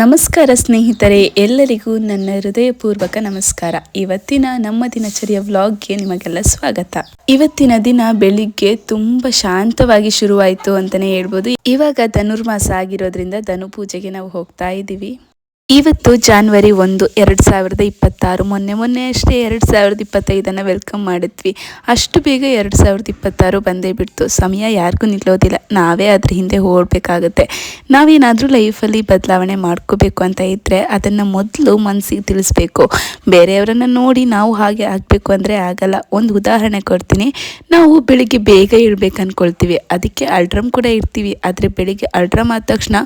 ನಮಸ್ಕಾರ ಸ್ನೇಹಿತರೆ, ಎಲ್ಲರಿಗೂ ನನ್ನ ಹೃದಯಪೂರ್ವಕ ನಮಸ್ಕಾರ. ಇವತ್ತಿನ ನಮ್ಮ ದಿನಚರಿಯ ವ್ಲಾಗ್ಗೆ ನಿಮಗೆಲ್ಲ ಸ್ವಾಗತ. ಇವತ್ತಿನ ದಿನ ಬೆಳಿಗ್ಗೆ ತುಂಬಾ ಶಾಂತವಾಗಿ ಶುರುವಾಯಿತು ಅಂತಾನೆ ಹೇಳ್ಬೋದು. ಇವಾಗ ಧನುರ್ಮಾಸ ಆಗಿರೋದ್ರಿಂದ ಧನು ಪೂಜೆಗೆ ನಾವು ಹೋಗ್ತಾ ಇದ್ದೀವಿ. ಇವತ್ತು ಜಾನ್ವರಿ ಒಂದು, ಎರಡು ಸಾವಿರದ ಇಪ್ಪತ್ತಾರು. ಮೊನ್ನೆ ಮೊನ್ನೆ ಅಷ್ಟೇ ಎರಡು ಸಾವಿರದ ಇಪ್ಪತ್ತೈದನ್ನು ವೆಲ್ಕಮ್ ಮಾಡಿದ್ವಿ. ಅಷ್ಟು ಬೇಗ ಎರಡು ಸಾವಿರದ ಇಪ್ಪತ್ತಾರು ಬಂದೇ ಬಿಡ್ತು. ಸಮಯ ಯಾರಿಗೂ ನಿಲ್ಲೋದಿಲ್ಲ. ನಾವೇ ಅದ್ರ ಹಿಂದೆ ಓಡಬೇಕಾಗುತ್ತೆ. ನಾವೇನಾದರೂ ಲೈಫಲ್ಲಿ ಬದಲಾವಣೆ ಮಾಡ್ಕೋಬೇಕು ಅಂತ ಇದ್ದರೆ ಅದನ್ನು ಮೊದಲು ಮನಸ್ಸಿಗೆ ತಿಳಿಸ್ಬೇಕು. ಬೇರೆಯವರನ್ನು ನೋಡಿ ನಾವು ಹಾಗೆ ಆಗಬೇಕು ಅಂದರೆ ಆಗಲ್ಲ. ಒಂದು ಉದಾಹರಣೆ ಕೊಡ್ತೀನಿ. ನಾವು ಬೆಳಿಗ್ಗೆ ಬೇಗ ಇಳ್ಬೇಕು ಅಂದ್ಕೊಳ್ತೀವಿ ಅದಕ್ಕೆ ಅಲ್ಟ್ರಮ್ ಕೂಡ ಇರ್ತೀವಿ ಆದರೆ ಬೆಳಿಗ್ಗೆ ಅಲ್ಟ್ರಮ್ ಆದ ತಕ್ಷಣ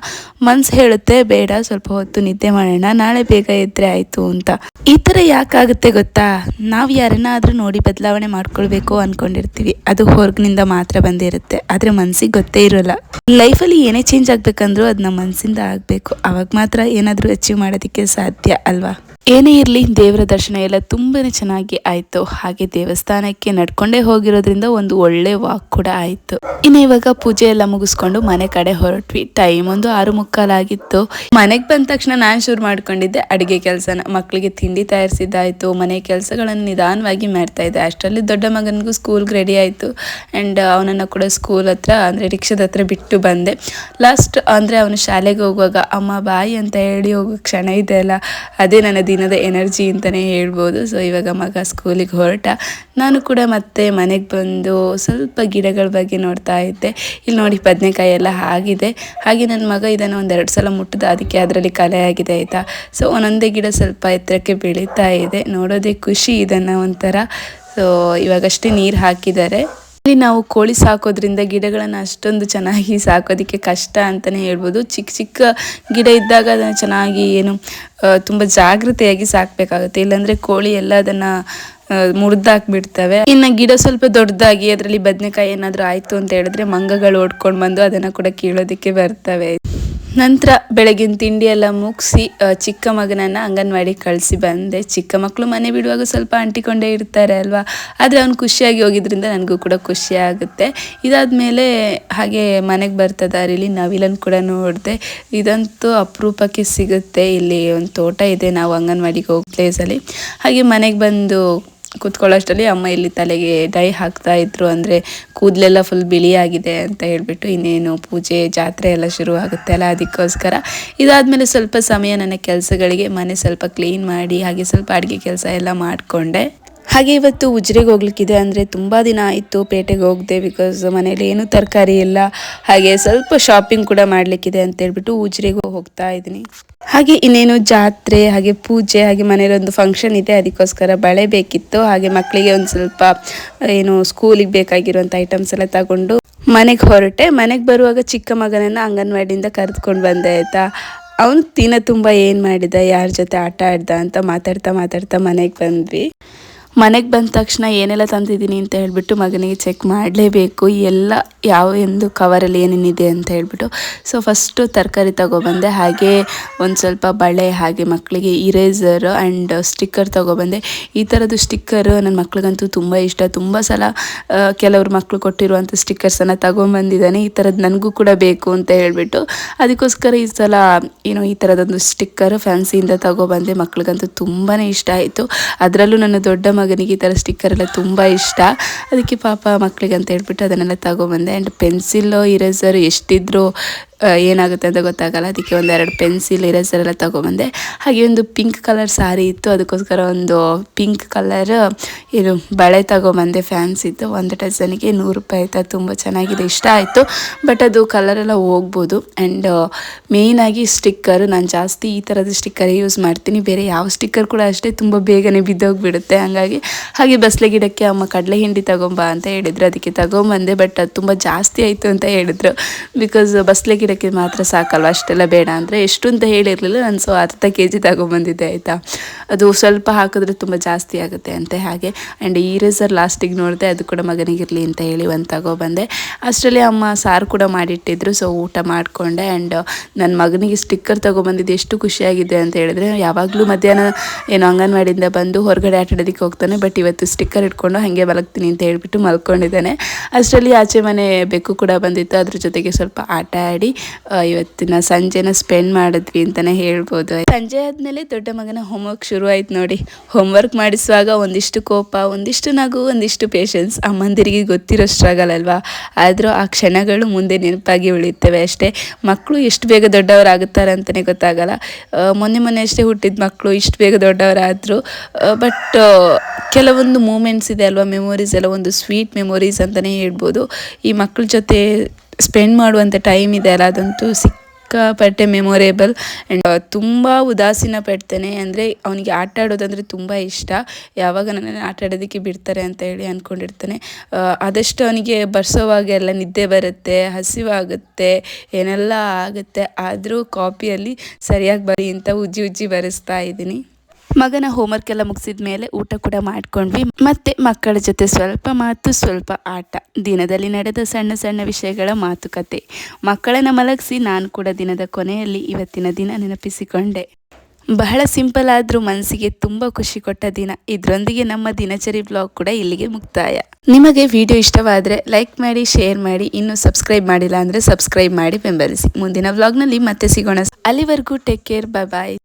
ಮನ್ಸು ಹೇಳುತ್ತೆ, ಬೇಡ, ಸ್ವಲ್ಪ ಹೊತ್ತು ನಿದ್ದೆ ಮಾಡೋಣ, ನಾಳೆ ಬೇಗ ಎದ್ರೆ ಆಯ್ತು ಅಂತ. ಈ ತರ ಯಾಕಾಗುತ್ತೆ ಗೊತ್ತಾ? ನಾವು ಯಾರನ್ನಾದ್ರೂ ನೋಡಿ ಬದಲಾವಣೆ ಮಾಡ್ಕೊಳ್ಬೇಕು ಅನ್ಕೊಂಡಿರ್ತೀವಿ. ಅದು ಹೊರಗಿನಿಂದ ಮಾತ್ರ ಬಂದಿರುತ್ತೆ. ಆದ್ರೆ ಮನ್ಸಿಗೆ ಗೊತ್ತೇ ಇರೋಲ್ಲ. ಲೈಫಲ್ಲಿ ಏನೇ ಚೇಂಜ್ ಆಗ್ಬೇಕಂದ್ರೂ ಅದು ನಮ್ಮ ಮನಸ್ಸಿಂದ ಆಗಬೇಕು. ಅವಾಗ ಮಾತ್ರ ಏನಾದರೂ ಅಚೀವ್ ಮಾಡೋದಕ್ಕೆ ಸಾಧ್ಯ, ಅಲ್ವಾ? ಏನೇ ಇರಲಿ, ದೇವರ ದರ್ಶನ ಎಲ್ಲ ತುಂಬಾನೇ ಚೆನ್ನಾಗಿ ಆಯ್ತು. ಹಾಗೆ ದೇವಸ್ಥಾನಕ್ಕೆ ನಡ್ಕೊಂಡೇ ಹೋಗಿರೋದ್ರಿಂದ ಒಂದು ಒಳ್ಳೆ ವಾಕ್ ಕೂಡ ಆಯಿತು. ಇನ್ನು ಇವಾಗ ಪೂಜೆ ಎಲ್ಲ ಮುಗಿಸ್ಕೊಂಡು ಮನೆ ಕಡೆ ಹೊರಟ್ವಿ. ಟೈಮ್ ಒಂದು ಆರು ಮುಕ್ಕಾಲಾಗಿತ್ತು ಮನೆಗೆ ಬಂದ ತಕ್ಷಣ ನಾನು ಶುರು ಮಾಡ್ಕೊಂಡಿದ್ದೆ ಅಡುಗೆ ಕೆಲಸನ. ಮಕ್ಕಳಿಗೆ ತಿಂಡಿ ತಯಾರಿಸಿದ್ದಾಯ್ತು. ಮನೆ ಕೆಲಸಗಳನ್ನು ನಿಧಾನವಾಗಿ ಮಾಡ್ತಾ ಇದ್ದೆ. ಅಷ್ಟರಲ್ಲಿ ದೊಡ್ಡ ಮಗನಿಗೂ ಸ್ಕೂಲ್ಗೆ ರೆಡಿ ಆಯಿತು. ಆ್ಯಂಡ್ ಅವನನ್ನು ಕೂಡ ಸ್ಕೂಲ್ ಹತ್ರ, ಅಂದರೆ ರಿಕ್ಷಾದ ಹತ್ರ ಬಿಟ್ಟು ಬಂದೆ. ಲಾಸ್ಟ್ ಅಂದರೆ ಅವನು ಶಾಲೆಗೆ ಹೋಗುವಾಗ, ಅಮ್ಮ ಬಾಯಿ ಅಂತ ಹೇಳಿ ಹೋಗೋ ಕ್ಷಣ ಇದೆ ಅಲ್ಲ. ಅದೇ ನನ್ನ ದಿನದ ಎನರ್ಜಿ ಅಂತಲೇ ಹೇಳ್ಬೋದು. ಸೊ ಇವಾಗ ಮಗ ಸ್ಕೂಲಿಗೆ ಹೊರಟ. ನಾನು ಕೂಡ ಮತ್ತೆ ಮನೆಗೆ ಬಂದು ಸ್ವಲ್ಪ ಗಿಡಗಳ ಬಗ್ಗೆ ನೋಡ್ತಾ ಇದ್ದೆ. ಇಲ್ಲಿ ನೋಡಿ ಬದನೆಕಾಯಿ ಎಲ್ಲ ಆಗಿದೆ. ಹಾಗೆ ನನ್ನ ಮಗ ಇದನ್ನು ಒಂದೆರಡು ಸಲ ಮುಟ್ಟಿದ ಅದಕ್ಕೆ ಅದರಲ್ಲಿ ಕಲೆ ಆಗಿದೆ ಆಯಿತಾ. ಸೊ ಒಂದೊಂದೇ ಗಿಡ ಸ್ವಲ್ಪ ಎತ್ತರಕ್ಕೆ ಬೆಳೀತಾ ಇದೆ. ನೋಡೋದೇ ಖುಷಿ ಇದನ್ನು ಒಂಥರ. ಸೊ ಇವಾಗಷ್ಟೇ ನೀರು ಹಾಕಿದ್ದಾರೆ. ಇಲ್ಲಿ ನಾವು ಕೋಳಿ ಸಾಕೋದ್ರಿಂದ ಗಿಡಗಳನ್ನು ಅಷ್ಟೊಂದು ಚೆನ್ನಾಗಿ ಸಾಕೋದಕ್ಕೆ ಕಷ್ಟ ಅಂತಲೇ ಹೇಳ್ಬೋದು. ಚಿಕ್ಕ ಚಿಕ್ಕ ಗಿಡ ಇದ್ದಾಗ ಅದನ್ನು ಚೆನ್ನಾಗಿ ಏನು ತುಂಬ ಜಾಗೃತೆಯಾಗಿ ಸಾಕಬೇಕಾಗುತ್ತೆ. ಇಲ್ಲಾಂದರೆ ಕೋಳಿ ಎಲ್ಲ ಅದನ್ನು ಮುರಿದಾಕ್ಬಿಡ್ತವೆ. ಇನ್ನು ಗಿಡ ಸ್ವಲ್ಪ ದೊಡ್ಡದಾಗಿ ಅದರಲ್ಲಿ ಬದನೆಕಾಯಿ ಏನಾದರೂ ಆಯಿತು ಅಂತ ಹೇಳಿದ್ರೆ ಮಂಗಗಳು ಓಡ್ಕೊಂಡು ಬಂದು ಅದನ್ನು ಕೂಡ ಕೀಳೋದಕ್ಕೆ ಬರ್ತವೆ. ನಂತರ ಬೆಳಗಿನ ತಿಂಡಿ ಎಲ್ಲ ಮುಗಿಸಿ ಚಿಕ್ಕ ಮಗನನ್ನು ಅಂಗನವಾಡಿ ಕಳಿಸಿ ಬಂದೆ. ಚಿಕ್ಕ ಮಕ್ಕಳು ಮನೆ ಬಿಡುವಾಗ ಸ್ವಲ್ಪ ಅಂಟಿಕೊಂಡೇ ಇರ್ತಾರೆ ಅಲ್ವಾ? ಆದರೆ ಅವ್ನು ಖುಷಿಯಾಗಿ ಹೋಗಿದ್ರಿಂದ ನನಗೂ ಕೂಡ ಖುಷಿ ಆಗುತ್ತೆ. ಇದಾದಮೇಲೆ ಹಾಗೆ ಮನೆಗೆ ಬರ್ತದಾರಿಲಿ ನವಿಲನ್ನು ಕೂಡ ನೋಡಿದೆ. ಇದಂತೂ ಅಪರೂಪಕ್ಕೆ ಸಿಗುತ್ತೆ. ಇಲ್ಲಿ ಒಂದು ತೋಟ ಇದೆ, ನಾವು ಅಂಗನವಾಡಿಗೆ ಹೋಗೋ ಪ್ಲೇಸಲ್ಲಿ ಹಾಗೆ ಮನೆಗೆ ಬಂದು ಕೂತ್ಕೊಳ್ಳೋಷ್ಟರಲ್ಲಿ ಅಮ್ಮ ಇಲ್ಲಿ ತಲೆಗೆ ಡೈ ಹಾಕ್ತಾ ಇದ್ರು ಅಂದರೆ ಕೂದಲೆಲ್ಲ ಫುಲ್ ಬಿಳಿಯಾಗಿದೆ ಅಂತ ಹೇಳಿಬಿಟ್ಟು ಇನ್ನೇನು ಪೂಜೆ, ಜಾತ್ರೆ ಎಲ್ಲ ಶುರು ಆಗುತ್ತೆ ಅಲ್ಲ ಅದಕ್ಕೋಸ್ಕರ. ಇದಾದಮೇಲೆ ಸ್ವಲ್ಪ ಸಮಯ ನನ್ನ ಕೆಲಸಗಳಿಗೆ ಮನೆ ಸ್ವಲ್ಪ ಕ್ಲೀನ್ ಮಾಡಿ, ಹಾಗೆ ಸ್ವಲ್ಪ ಅಡುಗೆ ಕೆಲಸ ಎಲ್ಲ ಮಾಡಿಕೊಂಡೆ. ಹಾಗೆ ಇವತ್ತು ಉಜ್ರೆಗೆ ಹೋಗ್ಲಿಕ್ಕಿದೆ ಅಂದರೆ ತುಂಬ ದಿನ ಆಯಿತು ಪೇಟೆಗೆ ಹೋಗದೆ ಬಿಕಾಸ್ ಮನೇಲಿ ಏನು ತರಕಾರಿ ಇಲ್ಲ. ಹಾಗೆ ಸ್ವಲ್ಪ ಶಾಪಿಂಗ್ ಕೂಡ ಮಾಡಲಿಕ್ಕಿದೆ ಅಂತ ಹೇಳ್ಬಿಟ್ಟು ಉಜ್ರೆಗೆ ಹೋಗ್ತಾ ಇದ್ದೀನಿ. ಹಾಗೆ ಇನ್ನೇನು ಜಾತ್ರೆ, ಹಾಗೆ ಪೂಜೆ, ಹಾಗೆ ಮನೇಲಿ ಒಂದು ಫಂಕ್ಷನ್ ಇದೆ. ಅದಕ್ಕೋಸ್ಕರ ಬಳೆ ಬೇಕಿತ್ತು. ಹಾಗೆ ಮಕ್ಕಳಿಗೆ ಒಂದು ಸ್ವಲ್ಪ, ಏನು ಸ್ಕೂಲಿಗೆ ಬೇಕಾಗಿರುವಂಥ ಐಟಮ್ಸ್ ಎಲ್ಲ ತಗೊಂಡು ಮನೆಗೆ ಹೊರಟೆ. ಮನೆಗೆ ಬರುವಾಗ ಚಿಕ್ಕ ಮಗನನ್ನು ಅಂಗನವಾಡಿಯಿಂದ ಕರೆದುಕೊಂಡು ಬಂದೆ ಆಯಿತಾ. ಅವನು ದಿನ ತುಂಬ ಏನು ಮಾಡಿದ, ಯಾರ ಜೊತೆ ಆಟ ಆಡ್ದ ಅಂತ ಮಾತಾಡ್ತಾ ಮಾತಾಡ್ತಾ ಮನೆಗೆ ಬಂದ್ವಿ. ಮನೆಗೆ ಬಂದ ತಕ್ಷಣ ಏನೆಲ್ಲ ತಂದಿದ್ದೀನಿ ಅಂತ ಹೇಳಿಬಿಟ್ಟು ಮಗನಿಗೆ ಚೆಕ್ ಮಾಡಲೇಬೇಕು. ಎಲ್ಲ ಯಾವ ಎಂದು ಕವರಲ್ಲಿ ಏನೇನಿದೆ ಅಂತ ಹೇಳಿಬಿಟ್ಟು. ಸೊ ಫಸ್ಟು ತರಕಾರಿ ತಗೊಬಂದೆ, ಹಾಗೆ ಒಂದು ಸ್ವಲ್ಪ ಬಳೆ, ಹಾಗೆ ಮಕ್ಕಳಿಗೆ ಇರೇಸರ್ ಆ್ಯಂಡ್ ಸ್ಟಿಕ್ಕರ್ ತಗೊಬಂದೆ. ಈ ಥರದ್ದು ಸ್ಟಿಕ್ಕರ್ ನನ್ನ ಮಕ್ಳಿಗಂತೂ ತುಂಬ ಇಷ್ಟ. ತುಂಬ ಸಲ ಕೆಲವರು ಮಕ್ಕಳು ಕೊಟ್ಟಿರುವಂಥ ಸ್ಟಿಕ್ಕರ್ಸನ್ನು ತಗೊಂಬಂದಿದ್ದಾನೆ. ಈ ಥರದ್ದು ನನಗೂ ಕೂಡ ಬೇಕು ಅಂತ ಹೇಳಿಬಿಟ್ಟು. ಅದಕ್ಕೋಸ್ಕರ ಈ ಸಲ ಏನೋ ಈ ಥರದೊಂದು ಸ್ಟಿಕ್ಕರ್ ಫ್ಯಾನ್ಸಿಯಿಂದ ತಗೊಬಂದೆ. ಮಕ್ಳಿಗಂತೂ ತುಂಬಾ ಇಷ್ಟ ಆಯಿತು. ಅದರಲ್ಲೂ ನನ್ನ ದೊಡ್ಡ ಮಗನಿಗೆ ಈ ಥರ ಸ್ಟಿಕ್ಕರ್ ಎಲ್ಲ ತುಂಬ ಇಷ್ಟ. ಅದಕ್ಕೆ ಪಾಪ ಮಕ್ಕಳಿಗೆ ಅಂತ ಹೇಳ್ಬಿಟ್ಟು ಅದನ್ನೆಲ್ಲ ತಗೊಬಂದೆ ಆ್ಯಂಡ್ ಪೆನ್ಸಿಲ್ಲು ಇರೇಸರ್ ಎಷ್ಟಿದ್ರು ಏನಾಗುತ್ತೆ ಅಂತ ಗೊತ್ತಾಗಲ್ಲ. ಅದಕ್ಕೆ ಒಂದೆರಡು ಪೆನ್ಸಿಲ್, ಇರೇಸರ್ ಎಲ್ಲ ತೊಗೊಬಂದೆ ಹಾಗೆ ಒಂದು ಪಿಂಕ್ ಕಲರ್ ಸಾರಿ ಇತ್ತು. ಅದಕ್ಕೋಸ್ಕರ ಒಂದು ಪಿಂಕ್ ಕಲರ್, ಏನು ಬಳೆ ತೊಗೊಬಂದೆ ಫ್ಯಾನ್ಸ್ ಇತ್ತು. ಒಂದು ಡಜನಿಗೆ ನೂರು ರೂಪಾಯಿ ಆಯ್ತಾ. ತುಂಬ ಚೆನ್ನಾಗಿದೆ. ಇಷ್ಟ ಆಯಿತು. ಬಟ್ ಅದು ಕಲರೆಲ್ಲ ಹೋಗ್ಬೋದು. ಆ್ಯಂಡ್ ಮೇಯ್ನಾಗಿ ಸ್ಟಿಕ್ಕರ್. ನಾನು ಜಾಸ್ತಿ ಈ ಥರದ ಸ್ಟಿಕ್ಕರ್ ಯೂಸ್ ಮಾಡ್ತೀನಿ. ಬೇರೆ ಯಾವ ಸ್ಟಿಕ್ಕರ್ ಕೂಡ ಅಷ್ಟೇ ತುಂಬ ಬೇಗನೆ ಬಿದ್ದೋಗಿಬಿಡುತ್ತೆ. ಹಾಗಾಗಿ, ಹಾಗೆ ಬಸ್ಲೆ ಗಿಡಕ್ಕೆ ಅಮ್ಮ ಕಡಲೆ ಹಿಂಡಿ ತಗೊಂಬ ಅಂತ ಹೇಳಿದ್ರು. ಅದಕ್ಕೆ ತಗೊಂಬಂದೆ ಬಟ್ ಅದು ತುಂಬ ಜಾಸ್ತಿ ಆಯಿತು ಅಂತ ಹೇಳಿದ್ರು. ಬಿಕಾಸ್ ಬಸ್ಲೆ ಗಿಡ ಗಿಡಕ್ಕೆ ಮಾತ್ರ ಸಾಕಲ್ವ? ಅಷ್ಟೆಲ್ಲ ಬೇಡ ಅಂದರೆ ಎಷ್ಟು ಅಂತ ಹೇಳಿರಲಿಲ್ಲ. ನಾನು ಸೊ ಅರ್ಧ ಕೆ ಜಿ ತಗೊಂಬಂದಿದ್ದೆ, ಆಯಿತಾ? ಅದು ಸ್ವಲ್ಪ ಹಾಕಿದ್ರೆ ತುಂಬ ಜಾಸ್ತಿ ಆಗುತ್ತೆ ಅಂತೆ ಹಾಗೆ. ಆ್ಯಂಡ್ ಈರೇಸರ್ ಲಾಸ್ಟಿಗೆ ನೋಡಿದೆ, ಅದು ಕೂಡ ಮಗನಿಗಿರಲಿ ಅಂತ ಹೇಳಿ ಒಂದು ತಗೊಬಂದೆ. ಅಷ್ಟರಲ್ಲಿ ಅಮ್ಮ ಸಾರು ಕೂಡ ಮಾಡಿಟ್ಟಿದ್ರು ಸೊ ಊಟ ಮಾಡಿಕೊಂಡೆ. ಆ್ಯಂಡ್ ನನ್ನ ಮಗನಿಗೆ ಸ್ಟಿಕ್ಕರ್ ತೊಗೊಬಂದಿದ್ದು ಎಷ್ಟು ಖುಷಿಯಾಗಿದೆ ಅಂತ ಹೇಳಿದ್ರೆ, ಯಾವಾಗಲೂ ಮಧ್ಯಾಹ್ನ ಏನು ಅಂಗನವಾಡಿಯಿಂದ ಬಂದು ಹೊರಗಡೆ ಆಟಾಡೋದಕ್ಕೆ ಹೋಗ್ತಾನೆ ಬಟ್ ಇವತ್ತು ಸ್ಟಿಕ್ಕರ್ ಇಟ್ಕೊಂಡು ಹಾಗೆ ಮಲಗ್ತೀನಿ ಅಂತ ಹೇಳಿಬಿಟ್ಟು ಮಲ್ಕೊಂಡಿದ್ದಾನೆ. ಅಷ್ಟರಲ್ಲಿ ಆಚೆ ಮನೆ ಬೆಕ್ಕು ಕೂಡ ಬಂದಿತ್ತು. ಅದ್ರ ಜೊತೆಗೆ ಸ್ವಲ್ಪ ಆಟ ಆಡಿ ಇವತ್ತಿನ ಸಂಜೆನ ಸ್ಪೆಂಡ್ ಮಾಡಿದ್ವಿ ಅಂತಲೇ ಹೇಳ್ಬೋದು. ಸಂಜೆ ಆದಮೇಲೆ ದೊಡ್ಡ ಮಗನ ಹೋಮ್ವರ್ಕ್ ಶುರು ಆಯ್ತು ನೋಡಿ. ಹೋಮ್ವರ್ಕ್ ಮಾಡಿಸುವಾಗ ಒಂದಿಷ್ಟು ಕೋಪ, ಒಂದಿಷ್ಟು ನಗು, ಒಂದಿಷ್ಟು ಪೇಷನ್ಸ್ ಅಮ್ಮಂದಿರಿಗೆ ಗೊತ್ತಿರೋ ಸ್ಟ್ರಗಲ್ ಅಲ್ವಾ? ಆದರೂ ಆ ಕ್ಷಣಗಳು ಮುಂದೆ ನೆನಪಾಗಿ ಉಳಿಯುತ್ತವೆ ಅಷ್ಟೇ. ಮಕ್ಕಳು ಎಷ್ಟು ಬೇಗ ದೊಡ್ಡವರಾಗುತ್ತಾರೆ ಅಂತಲೇ ಗೊತ್ತಾಗಲ್ಲ. ಮೊನ್ನೆ ಮೊನ್ನೆ ಅಷ್ಟೇ ಹುಟ್ಟಿದ ಮಕ್ಕಳು ಇಷ್ಟು ಬೇಗ ದೊಡ್ಡವರಾದರು. ಬಟ್ ಕೆಲವೊಂದು ಮೂಮೆಂಟ್ಸ್ ಇದೆ ಅಲ್ವಾ? ಮೆಮೊರೀಸ್ ಎಲ್ಲ ಒಂದು ಸ್ವೀಟ್ ಮೆಮೊರೀಸ್ ಅಂತಲೇ ಹೇಳ್ಬೋದು. ಈ ಮಕ್ಕಳ ಜೊತೆ ಸ್ಪೆಂಡ್ ಮಾಡುವಂಥ ಟೈಮ್ ಇದೆ ಅಲ್ಲ, ಅದಂತೂ ಸಿಕ್ಕಾಪಟ್ಟೆ ಮೆಮೊರೇಬಲ್ ಆ್ಯಂಡ್ ತುಂಬ ಉದಾಸೀನ ಪಡ್ತೇನೆ. ಅಂದರೆ ಅವನಿಗೆ ಆಟ ಆಡೋದಂದರೆ ತುಂಬ ಇಷ್ಟ. ಯಾವಾಗ ನನ್ನನ್ನು ಆಟ ಆಡೋದಕ್ಕೆ ಬಿಡ್ತಾರೆ ಅಂತ ಹೇಳಿ ಅಂದ್ಕೊಂಡಿರ್ತಾನೆ ಆದಷ್ಟು ಅವನಿಗೆ ಬರ್ಸೋವಾಗ ಎಲ್ಲ ನಿದ್ದೆ ಬರುತ್ತೆ, ಹಸಿವಾಗುತ್ತೆ, ಏನೆಲ್ಲ ಆಗುತ್ತೆ ಆದರೂ ಕಾಪಿಯಲ್ಲಿ ಸರಿಯಾಗಿ ಬರಿ ಅಂತ ಉಜ್ಜಿ ಉಜ್ಜಿ ಬರೆಸ್ತಾ ಇದ್ದೀನಿ. ಮಗನ ಹೋಮ್ವರ್ಕ್ ಎಲ್ಲ ಮುಗಿಸಿದ ಮೇಲೆ ಊಟ ಕೂಡ ಮಾಡ್ಕೊಂಡ್ವಿ. ಮತ್ತೆ ಮಕ್ಕಳ ಜೊತೆ ಸ್ವಲ್ಪ ಮಾತು, ಸ್ವಲ್ಪ ಆಟ. ದಿನದಲ್ಲಿ ನಡೆದ ಸಣ್ಣ ಸಣ್ಣ ವಿಷಯಗಳ ಮಾತುಕತೆ. ಮಕ್ಕಳನ್ನ ಮಲಗಿಸಿ ನಾನು ಕೂಡ ದಿನದ ಕೊನೆಯಲ್ಲಿ ಇವತ್ತಿನ ದಿನ ನೆನಪಿಸಿಕೊಂಡೆ. ಬಹಳ ಸಿಂಪಲ್ ಆದರೂ ಮನಸ್ಸಿಗೆ ತುಂಬ ಖುಷಿ ಕೊಟ್ಟ ದಿನ. ಇದರೊಂದಿಗೆ ನಮ್ಮ ದಿನಚರಿ ಬ್ಲಾಗ್ ಕೂಡ ಇಲ್ಲಿಗೆ ಮುಕ್ತಾಯ. ನಿಮಗೆ ವಿಡಿಯೋ ಇಷ್ಟವಾದರೆ ಲೈಕ್ ಮಾಡಿ ಶೇರ್ ಮಾಡಿ. ಇನ್ನೂ ಸಬ್ಸ್ಕ್ರೈಬ್ ಮಾಡಿಲ್ಲ ಅಂದರೆ ಸಬ್ಸ್ಕ್ರೈಬ್ ಮಾಡಿ ಬೆಂಬಲಿಸಿ. ಮುಂದಿನ ವ್ಲಾಗ್ನಲ್ಲಿ ಮತ್ತೆ ಸಿಗೋಣ. ಅಲ್ಲಿವರೆಗೂ ಟೇಕ್ ಕೇರ್ ಬಾಯ್